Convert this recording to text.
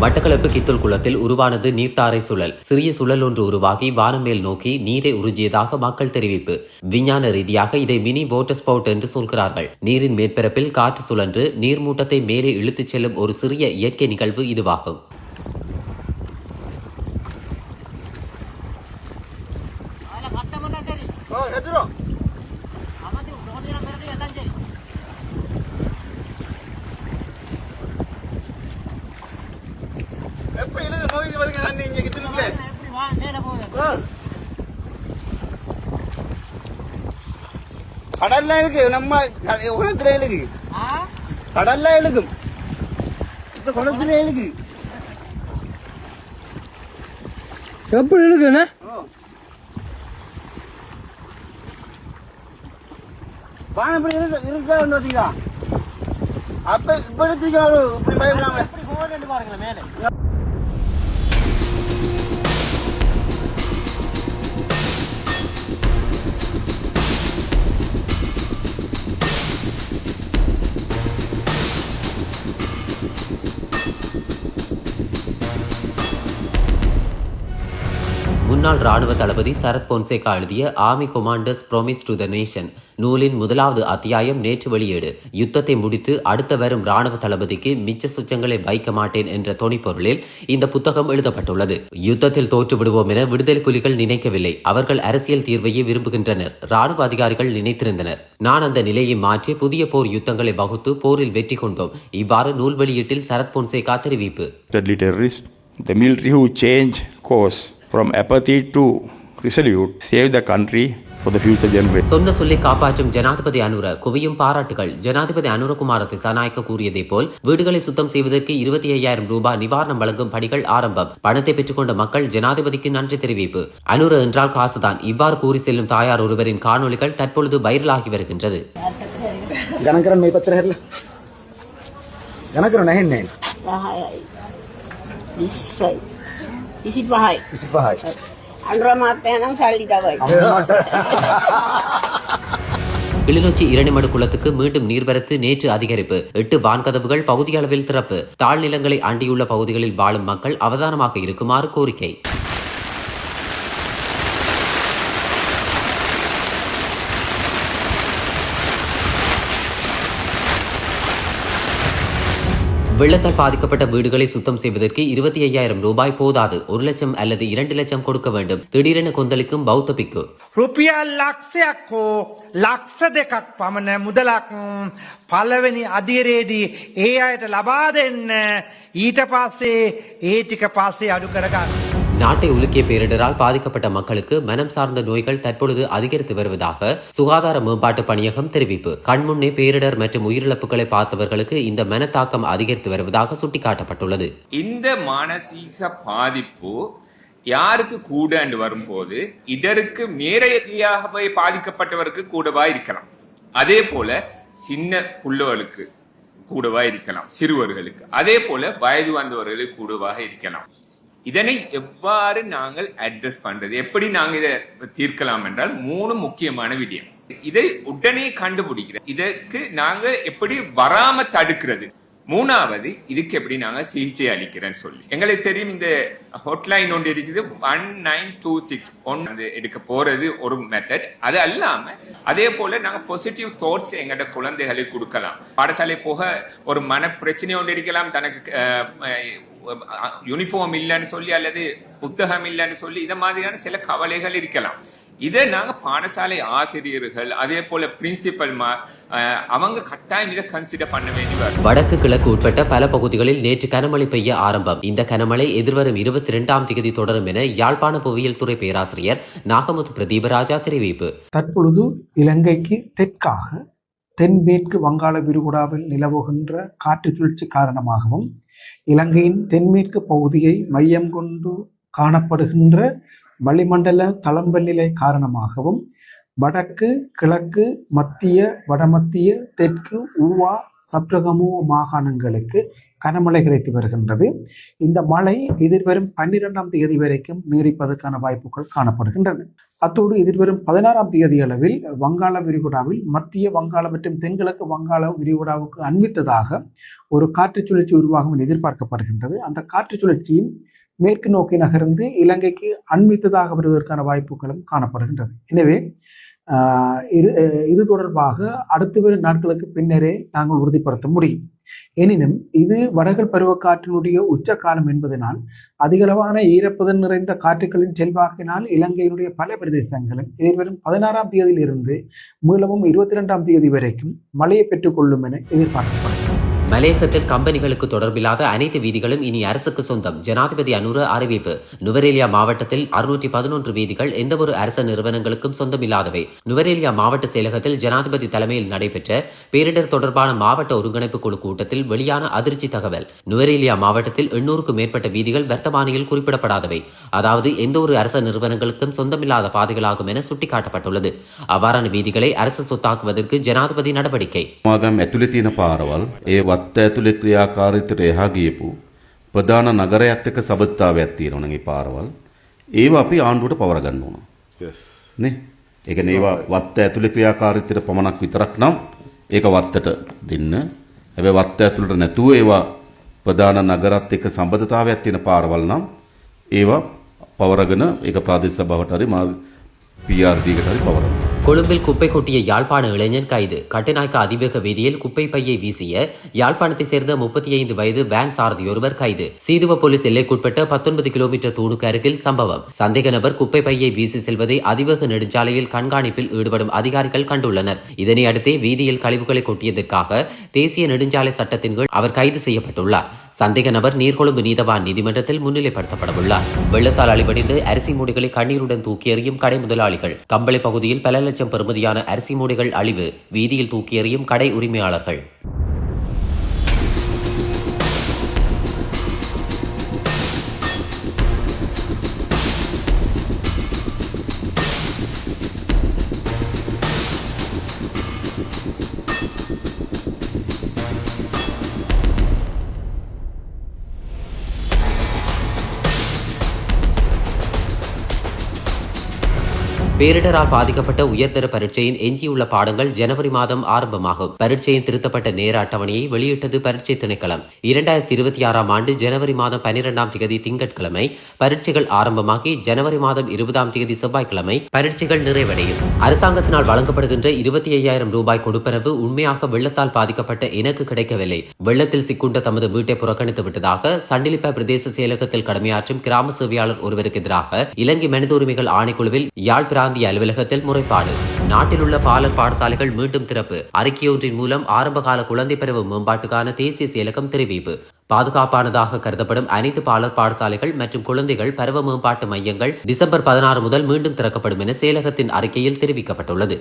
மட்டக்களப்பு கித்துல் குளத்தில் உருவானது நீர்த்தாரை சுழல். சிறிய சுழல் ஒன்று உருவாகி வானமேல் மேல் நோக்கி நீரை உறிஞ்சியதாக மக்கள் தெரிவிப்பு. விஞ்ஞான ரீதியாக இதை மினி வாட்டர் ஸ்பவுட் என்று சொல்கிறார்கள். நீரின் மேற்பரப்பில் காற்று சுழன்று நீர்மூட்டத்தை மேலே இழுத்துச் செல்லும் ஒரு சிறிய இயற்கை நிகழ்வு இதுவாகும். கடல்ல இருக்கு நம்ம குளத்துல இழுக்கு கடல்ல இழுக்கும் இப்ப குளத்துல இழுக்கு எப்படி இருக்குண்ணே பானை இப்படி இருக்க இருக்கா பார்த்தீங்களா அப்ப இப்ப எடுத்துக்கோ இப்படி பயப்படாம முன்னாள் ராணுவ தளபதி சரத் பொன்சேகா எழுதிய army commanders promise to the nation நூலின் முதலாவது அத்தியாயம் நேற்று வெளியீடு. யுத்தத்தை முடித்து அடுத்த வரும் ராணுவ தளபதிக்கு மிச்ச சுச்சங்களை வைக்க மாட்டேன் என்ற தொனிப்பொருளில் இந்த புத்தகம் எழுதப்பட்டுள்ளது. யுத்தத்தில் தோற்று விடுவோம் என விடுதலை புலிகள் நினைக்கவில்லை. அவர்கள் அரசியல் தீர்வையே விரும்புகின்றனர். ராணுவ அதிகாரிகள் நினைத்திருந்தனர். நான் அந்த நிலையை மாற்றி புதிய போர் யுத்தங்களை வகுத்து போரில் வெற்றி கொண்டோம். இவ்வாறு நூல் வெளியீட்டில் சரத் பொன்சேகா தெரிவிப்பு. The military who change course. From apathy to resolute, save the country for the சொன்ன சொல்லி காப்பாற்றும் ஜனாதிபதி அனுர குவியும் பாராட்டுகள் ஜனாதிபதி அனுரகுமார திசாநாயக்க கூறியதை போல் வீடுகளை சுத்தம் செய்வதற்கு இருபத்தி ஐயாயிரம் ரூபாய் நிவாரணம் வழங்கும் பணிகள் ஆரம்பம் பணத்தை பெற்றுக்கொண்ட மக்கள் ஜனாதிபதிக்கு நன்றி தெரிவிப்பு அனுர என்றால் காசுதான் இவ்வாறு கூறி செல்லும் தாயார் ஒருவரின் காணொலிகள் தற்பொழுது வைரலாகி வருகின்றது கணக்கரன் Isi pahay. Isi pahay. Ang ramate ng salidaway. Kilinochchi Iranamadu குளத்துக்கு மீண்டும் நீர்வரத்து நேற்று அதிகரிப்பு எட்டு வான்கதவுகள் பகுதி அளவில் திறப்பு தாழ்நிலங்களை அண்டியுள்ள பகுதிகளில் வாழும் மக்கள் அவதானமாக இருக்குமாறு கோரிக்கை வெள்ளத்தால் பாதிக்கப்பட்ட வீடுகளை சுத்தம் செய்வதற்கு இருபத்தி ஐயாயிரம் ரூபாய் போதாது ஒரு லட்சம் அல்லது இரண்டு லட்சம் கொடுக்க வேண்டும் திடீரென கொந்தளிக்கும் பௌத்த பிக்கு රුපියල් ලක්ෂයක් හෝ ලක්ෂ දෙකක් පමණ මුදලක් පල්ලවෙනි අධීරයේදී ඒ අයට ලබා දෙන්න ඊට පස්සේ ඒ ටික පස්සේ අඩු කරගන්න. நாட்டை உலுக்கிய பேரிடரால் பாதிக்கப்பட்ட மக்களுக்கு மனம் சார்ந்த நோய்கள் தற்பொழுது அதிகரித்து வருவதாக சுகாதார மேம்பாட்டு பணியகம் தெரிவிப்பு. கண்முன்னே பேரிடர் மற்றும் உயிரிழப்புகளை பார்த்தவர்களுக்கு இந்த மனத்தாக்கம் அதிகரித்து வருவதாக சுட்டிக்காட்டப்பட்டுள்ளது. இந்த மானசீக பாதிப்பு யாருக்கு கூட வரும்போது இதற்கு நேரடியாக போய் பாதிக்கப்பட்டவருக்கு கூடவா இருக்கலாம். அதே போல சின்ன புள்ளவர்களுக்கு கூடவா இருக்கலாம் சிறுவர்களுக்கு. அதே போல வயது வந்தவர்களுக்கு கூடவாக இருக்கலாம். இதனை எவ்வாறு நாங்கள் அட்ரஸ் பண்றது? எப்படி நாங்க இதை தீர்க்கலாம் என்றால் மூணு முக்கியமான விடயம் இதை உடனே கண்டுபிடிக்கிறது இதற்கு நாங்க எப்படி வராம தடுக்கிறது? மூணாவது இதுக்கு எப்படி நாங்கள் சிகிச்சை அளிக்கிறேன்னு சொல்லி. எங்களுக்கு தெரியும் இந்த ஹோட்லைன் ஒன்று இருக்குது one nine two six one அது எடுக்க போகிறது ஒரு மெத்தட் அது அல்லாம அதே போல் நாங்கள் பாசிட்டிவ் தாட்ஸ் எங்கள்கிட்ட குழந்தைகளுக்கு கொடுக்கலாம். பாடசாலை போக ஒரு மன பிரச்சனை ஒன்று இருக்கலாம் தனக்கு யூனிஃபார்ம் இல்லைன்னு சொல்லி அல்லது புத்தகம் இல்லைன்னு சொல்லி இதை மாதிரியான சில கவலைகள் இருக்கலாம். இதை நாங்க பாடசாலை ஆசிரியர்கள் அதே போல பிரின்சிபல் அவங்க கட்டாயம் இதை கன்சிடர் பண்ண வேண்டி வரும். வடக்கு கிழக்கு உட்பட்ட பல பகுதிகளில் நேற்று கனமழை பெய்ய ஆரம்பம். இந்த கனமழை எதிர்வரும் இருபத்தி இரண்டாம் தேதி தொடரும் என யாழ்ப்பாண புவியியல் துறை பேராசிரியர் நாகமுத்து பிரதீபராஜா தெரிவிப்பு. தற்பொழுது இலங்கைக்கு தெற்காக தென்மேற்கு வங்காள விரிகுடாவில் நிலவுகின்ற காற்று சுழற்சி காரணமாகவும் இலங்கையின் தென்மேற்கு பகுதியை மையம் கொண்டு காணப்படுகின்ற வளிமண்டல தளம்பநிலை காரணமாகவும் வடக்கு கிழக்கு மத்திய வடமத்திய தெற்கு ஊவா சப்ரகமு மாகாணங்களுக்கு கனமழை கிடைத்து வருகின்றது. இந்த மழை எதிர்வரும் பன்னிரெண்டாம் தேதி வரைக்கும் நீடிப்பதற்கான வாய்ப்புகள் காணப்படுகின்றன. அத்தோடு எதிர்வரும் பதினாறாம் தேதி அளவில் வங்காள விரிகுடாவில் மத்திய வங்காள மற்றும் தென்கிழக்கு வங்காள விரிகுடாவுக்கு அண்மித்ததாக ஒரு காற்று சுழற்சி உருவாகும் எதிர்பார்க்கப்படுகின்றது. அந்த காற்று சுழற்சியும் மேற்கு நோக்கி நகர்ந்து இலங்கைக்கு அண்மித்ததாக வருவதற்கான வாய்ப்புகளும் காணப்படுகின்றது. எனவே இது இது தொடர்பாக அடுத்த வரும் நாட்களுக்கு பின்னரே நாங்கள் உறுதிப்படுத்த முடியும். எனினும் இது வடகல் பருவக்காற்றினுடைய உச்சகாலம் என்பதனால் அதிகளவான ஈரப்பதன் நிறைந்த காற்றுகளின் செல்வாக்கினால் இலங்கையினுடைய பல பிரதேசங்களும் எதிர்வரும் பதினாறாம் தேதியிலிருந்து மீளவும் இருபத்தி இரண்டாம் தேதி வரைக்கும் மழையை பெற்றுக்கொள்ளும் என எதிர்பார்க்கப்படுகிறது. மலையகத்தில் கம்பெனிகளுக்கு தொடர்பில்லாத அனைத்து வீதிகளும் இனி அரசுக்கு சொந்தம். ஜனாதிபதி அனுர அறிவிப்பு. நுவரேலியா மாவட்டத்தில் அறுநூற்றி பதினொன்று வீதிகள் எந்தவொரு அரச நிறுவனங்களுக்கும் சொந்தமில்லாதவை. நுவரேலியா மாவட்ட செயலகத்தில் ஜனாதிபதி தலைமையில் நடைபெற்ற பேரிடர் தொடர்பான மாவட்ட ஒருங்கிணைப்பு குழு கூட்டத்தில் வெளியான அதிர்ச்சி தகவல். நுவரேலியா மாவட்டத்தில் எண்ணூறுக்கும் மேற்பட்ட வீதிகள் வர்த்தமானியில் குறிப்பிடப்படாதவை. அதாவது எந்தவொரு அரச நிறுவனங்களுக்கும் சொந்தமில்லாத பாதைகளாகும் என சுட்டிக்காட்டப்பட்டுள்ளது. அவ்வாறான வீதிகளை அரசு சொத்தாக்குவதற்கு ஜனாதிபதி நடவடிக்கை. වත්ත ඇතුළේ ක්‍රියාකාරීත්වයට එහා ගියපු ප්‍රධාන නගරයත් එක්ක සබත්තාවයක් තියෙනවා නම් ඒ පාරවල් ඒවා අපි ආණ්ඩුවට පවර ගන්න ඕන. නේ? ඒ කියන්නේ ඒවා වත්ත ඇතුළේ ක්‍රියාකාරීත්වයට පමණක් විතරක් නම් ඒක වත්තට දෙන්න. හැබැයි වත්ත ඇතුළට නැතුව ඒවා ප්‍රධාන නගරත් එක්ක සම්බන්ධතාවයක් තියෙන පාරවල් නම් ඒවා පවරගෙන ඒක ප්‍රාදේශ සභාවට හරි මා PRD එකට හරි පවරන්න. கொழும்பில் குப்பை கொட்டிய யாழ்ப்பாண இளைஞன் கைது. கட்டுநாயக்க அதிவேக வீதியில் குப்பை பையை வீசிய யாழ்ப்பாணத்தை சேர்ந்த முப்பத்தி ஐந்து வயது வேன் சாரதியொருவர் கைது. சீதுவ போலீஸ் எல்லைக்குட்பட்ட பத்தொன்பது கிலோமீட்டர் தூணுக்கு அருகில் சம்பவம். சந்தேக நபர் குப்பை பையை வீசி செல்வதை அதிவேக நெடுஞ்சாலையில் கண்காணிப்பில் ஈடுபடும் அதிகாரிகள் கண்டுள்ளனர். இதனை அடுத்தே வீதியில் கழிவுகளை கொட்டியதற்காக தேசிய நெடுஞ்சாலை சட்டத்தின் கீழ் அவர் கைது செய்யப்பட்டுள்ளார். சந்தேக நபர் நீர்கொழும்பு நீதவான் நீதிமன்றத்தில் முன்னிலைப்படுத்தப்படவுள்ளார். வெள்ளத்தால் அழிவடைந்து அரிசி மூடைகளை கண்ணீருடன் தூக்கி எறியும் கடை முதலாளிகள். கம்பளை பகுதியில் பல லட்சம் பெறுமதியான அரிசி மூடைகள் அழிவு வீதியில் தூக்கி எறியும் கடை உரிமையாளர்கள். பேரிடரால் பாதிக்கப்பட்ட உயர்தர பரீட்சையின் எஞ்சியுள்ள பாடங்கள் ஜனவரி மாதம் ஆரம்பமாகும். பரீட்சையின் திருத்தப்பட்ட நேர அட்டவணையை வெளியிட்டது பரீட்சை திணைக்களம். இரண்டாயிரத்தி இருபத்தி ஆறாம் ஆண்டு ஜனவரி மாதம் பனிரெண்டாம் தேதி திங்கட்கிழமை பரீட்சைகள் ஆரம்பமாகி ஜனவரி மாதம் இருபதாம் தேதி செவ்வாய்க்கிழமை பரீட்சைகள் நிறைவடையும். அரசாங்கத்தினால் வழங்கப்படுகின்ற இருபத்தி ஐயாயிரம் ரூபாய் கொடுப்பனவு உண்மையாக வெள்ளத்தால் பாதிக்கப்பட்ட எனக்கு கிடைக்கவில்லை. வெள்ளத்தில் சிக்குண்ட தமது வீட்டை புறக்கணித்து விட்டதாக சண்டிலிப்ப பிரதேச செயலகத்தில் கடமையாற்றும் கிராம சேவையாளர் ஒருவருக்கு எதிராக இலங்கை மனித உரிமைகள் ஆணைக்குழுவில் யாழ் பிராந்திய அலுவலகத்தில் முறைப்பாடு. நாட்டில் உள்ள பாலர் பாடசாலைகள் மீண்டும் திறப்பு. அறிக்கையொன்றின் மூலம் ஆரம்பகால குழந்தை பருவ மேம்பாட்டுக்கான தேசிய செயலகம் தெரிவிப்பு. பாதுகாப்பானதாக கருதப்படும் அனைத்து பாலர் பாடசாலைகள் மற்றும் குழந்தைகள் பருவ மேம்பாட்டு மையங்கள் டிசம்பர் பதினாறு முதல் மீண்டும் திறக்கப்படும் என செயலகத்தின் அறிக்கையில் தெரிவிக்கப்பட்டுள்ளது.